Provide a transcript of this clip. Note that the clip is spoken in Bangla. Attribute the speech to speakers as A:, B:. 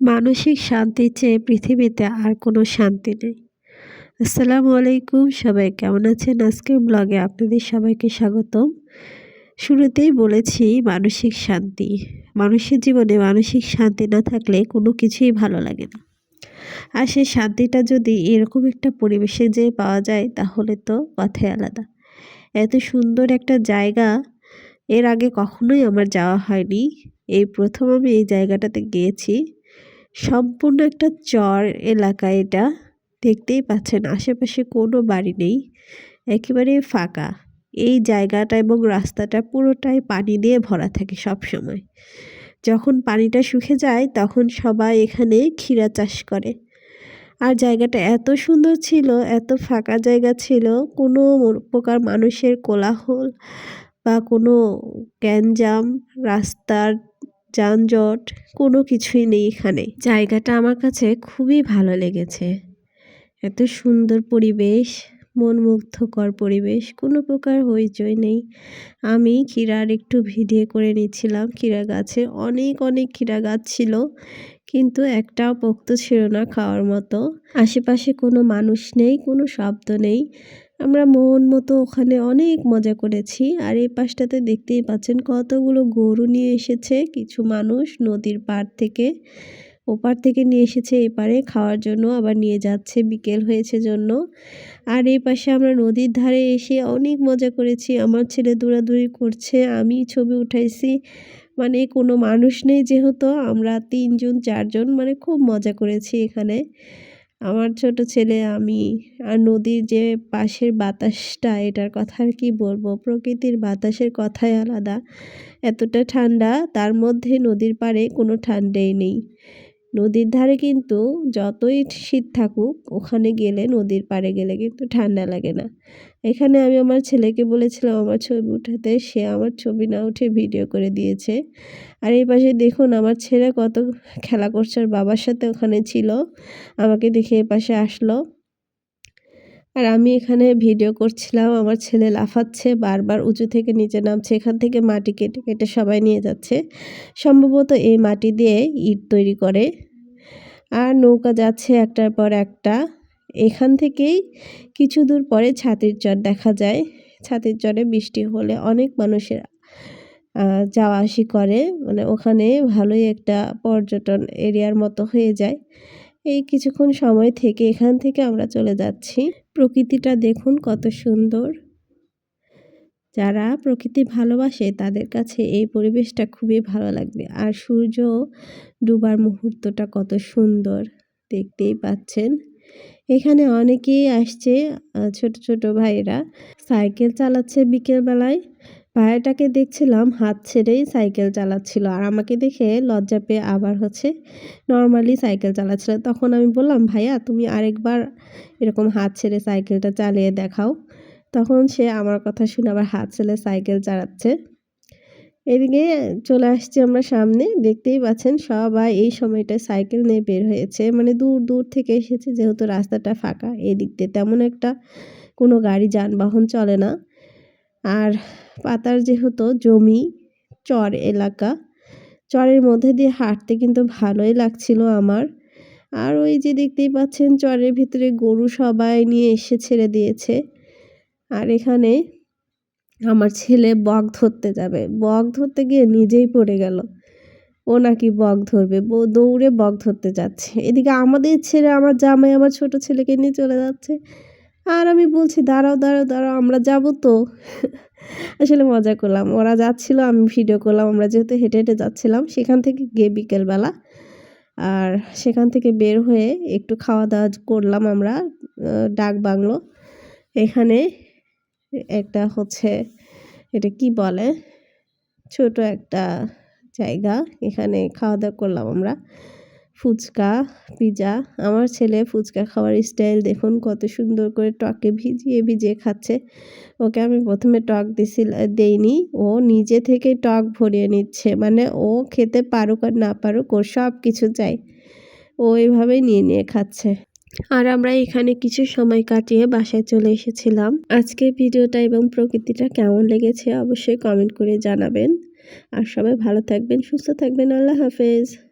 A: মানসিক শান্তি চেয়ে পৃথিবীতে আর কোনো শান্তি নেই। আসসালামু আলাইকুম, সবাই কেমন আছেন? আজকের ব্লগে আপনাদের সবাইকে স্বাগতম। শুরুতেই বলেছি মানসিক শান্তি। মানুষের জীবনে মানসিক শান্তি না থাকলে কোনো কিছুই ভালো লাগে না। আর সেই শান্তিটা যদি এরকম একটা পরিবেশে যে পাওয়া যায়, তাহলে তো কথাই আলাদা। এত সুন্দর একটা জায়গা, এর আগে কখনোই আমার যাওয়া হয়নি। এই প্রথম আমি এই জায়গাটাতে গিয়েছি। সম্পূর্ণ একটা চর এলাকা এটা। দেখতেই পাচ্ছেন, আশেপাশে কোনো বাড়ি নেই, একেবারে ফাঁকা। এই জায়গাটা এবং রাস্তাটা পুরোটাই পানি দিয়ে ভরা থাকে সব সময়। যখন পানিটা শুকে যায়, তখন সবাই এখানে ক্ষীরা চাষ করে। আর জায়গাটা এত সুন্দর ছিল, এত ফাঁকা জায়গা ছিল, কোনো প্রকার মানুষের কোলাহল বা কোনো গ্যাঞ্জাম, রাস্তার যানজট, কোনো কিছুই নেই এখানে। জায়গাটা আমার কাছে খুবই ভালো লেগেছে। এত সুন্দর পরিবেশ মন মুগ্ধকর পরিবেশ, কোনো প্রকার হইচই নেই। আমি ক্ষীরার একটু ভিডিও করে নিচ্ছিলাম। ক্ষীরা গাছে অনেক অনেক ক্ষীরা গাছ ছিল, কিন্তু একটাও পোক্ত ছিল না খাওয়ার মতো। আশেপাশে কোনো মানুষ নেই, কোনো শব্দ নেই। আমরা মন মতো ওখানে অনেক মজা করেছি। আর এই পাশটাতে দেখতেই পাচ্ছেন কতগুলো গরু নিয়ে এসেছে। কিছু মানুষ নদীর পাড় থেকে, ওপার থেকে নিয়ে এসেছে এপারে খাওয়ার জন্য, আবার নিয়ে যাচ্ছে বিকেল হয়েছে জন্য। আর এই পাশে আমরা নদীর ধারে এসে অনেক মজা করেছি। আমার ছেলে দৌড়াদৌড়ি করছে, আমি ছবি উঠাইছি। মানে কোনো মানুষ নেই যেহেতু, আমরা তিনজন, চারজন মানে খুব মজা করেছি এখানে। আমার ছোট ছেলে, আমি আর নদীর যে পাশের বাতাসটা, এটার কথা আর কি বলব? প্রকৃতির বাতাসের কথাই আলাদা। এতটা ঠান্ডা, তার মধ্যে নদীর পাড়ে কোনো ঠান্ডাই নেই। নদীর ধারে কিন্তু যতই শীত থাকুক, ওখানে গেলে নদীর পাড়ে গেলে কিন্তু ঠান্ডা লাগে না। এখানে আমি আমার ছেলেকে বলেছিলাম, আমার ছবি উঠাতে। সে আমার ছবি না উঠে ভিডিও করে দিয়েছে। আর এই পাশে দেখুন, আমার ছেলে কত খেলা করছে, আর বাবার সাথে ওখানে ছিল। আমাকে দেখে এ পাশে আসলো। আর আমি এখানে ভিডিও করছিলাম, আমার ছেলে লাফাচ্ছে, বারবার উঁচু থেকে নিচে নামছে, এখান থেকে মাটি কেটে কেটে সবাই নিয়ে যাচ্ছে। সম্ভবত এই মাটি দিয়ে ইট তৈরি করে। আর নৌকা যাচ্ছে একটার পর একটা। এখান থেকেই কিছু দূর পরে ছাতির চর দেখা যায়। ছাতির চরে বৃষ্টি হলে অনেক মানুষের যাওয়া আসি করে। মানে ওখানে ভালোই একটা পর্যটন এরিয়ার মতো হয়ে যায়। এই কিছুক্ষণ সময় থেকে এখান থেকে আমরা চলে যাচ্ছি। প্রকৃতিটা দেখুন কত সুন্দর। যারা প্রকৃতি ভালোবাসে তাদের কাছে এই পরিবেশটা খুবই ভালো লাগবে। আর সূর্য ডুবার মুহূর্তটা কত সুন্দর দেখতেই পাচ্ছেন। এখানে অনেকেই আসছে ছোট ছোট ভাইরা সাইকেল চালাচ্ছে বিকেলবেলায়। ভাইয়াটাকে দেখছিলাম হাত ছেড়েই সাইকেল চালাচ্ছিল আর আমাকে দেখে লজ্জা পেয়ে আবার হচ্ছে নর্মালি সাইকেল চালাচ্ছিল। তখন আমি বললাম, ভাইয়া, তুমি আরেকবার এরকম হাত ছেড়ে সাইকেলটা চালিয়ে দেখাও। তখন সে আমার কথা শুনে আবার হাত ছেড়ে সাইকেল চালাচ্ছে। এদিকে চলে আসছি আমরা সামনে। দেখতেই পাচ্ছেন সবাই এই সময়টায় সাইকেল নিয়ে বের হয়েছে। মানে দূর দূর থেকে এসেছে, যেহেতু রাস্তাটা ফাঁকা। এদিক দিয়ে তেমন একটা কোনো গাড়ি যানবাহন চলে না। আর পাতার যেহেতু জমি, চর এলাকা, চরের মধ্যে দিয়ে হাঁটতে কিন্তু ভালোই লাগছিল আমার। আর ওই যে দেখতেই পাচ্ছেন, চরের ভিতরে গরু সবাই নিয়ে এসে ছেড়ে দিয়েছে। আর এখানে আমার ছেলে বক ধরতে যাবে। বক ধরতে গিয়ে নিজেই পড়ে গেল। ও নাকি বক ধরবে? দৌড়ে বক ধরতে যাচ্ছে। এদিকে আমাদের ছেলে, আমার জামাই, আমার ছোট ছেলেকে নিয়ে চলে যাচ্ছে। আর আমি বলছি, দাঁড়াও দাঁড়াও দাঁড়াও, আমরা যাব তো। আসলে মজা করলাম। ওরা যাচ্ছিল, আমি ভিডিও করলাম, আমরা যেহেতু হেঁটে হেঁটে যাচ্ছিলাম, সেখান থেকে গিয়ে বিকেলবেলা। আর সেখান থেকে বের হয়ে একটু খাওয়া দাওয়া করলাম আমরা ডাক বাংলো। এখানে একটা হচ্ছে, এটা কি বলে? ছোট একটা জায়গা। এখানে খাওয়া দাওয়া করলাম আমরা। ফুচকা, পিজা। আমার ছেলে ফুচকা খাওয়ার স্টাইল দেখুন, কত সুন্দর করে টকে ভিজিয়ে ভিজিয়ে খাচ্ছে। ওকে আমি প্রথমে টক দিছিল দেইনি। ও নিজে থেকে টক ভরিয়ে নিচ্ছে। মানে ও খেতে পারুক আর না পারুক ওর সব কিছু চাই ও এইভাবেই নিয়ে নিয়ে খাচ্ছে। আর আমরা এখানে কিছু সময় কাটিয়ে বাসায় চলে এসেছিলাম। আজকে ভিডিওটা এবং প্রকৃতিটা কেমন লেগেছে অবশ্যই কমেন্ট করে জানাবেন। আর সবাই ভালো থাকবেন, সুস্থ থাকবেন। আল্লাহ হাফেজ।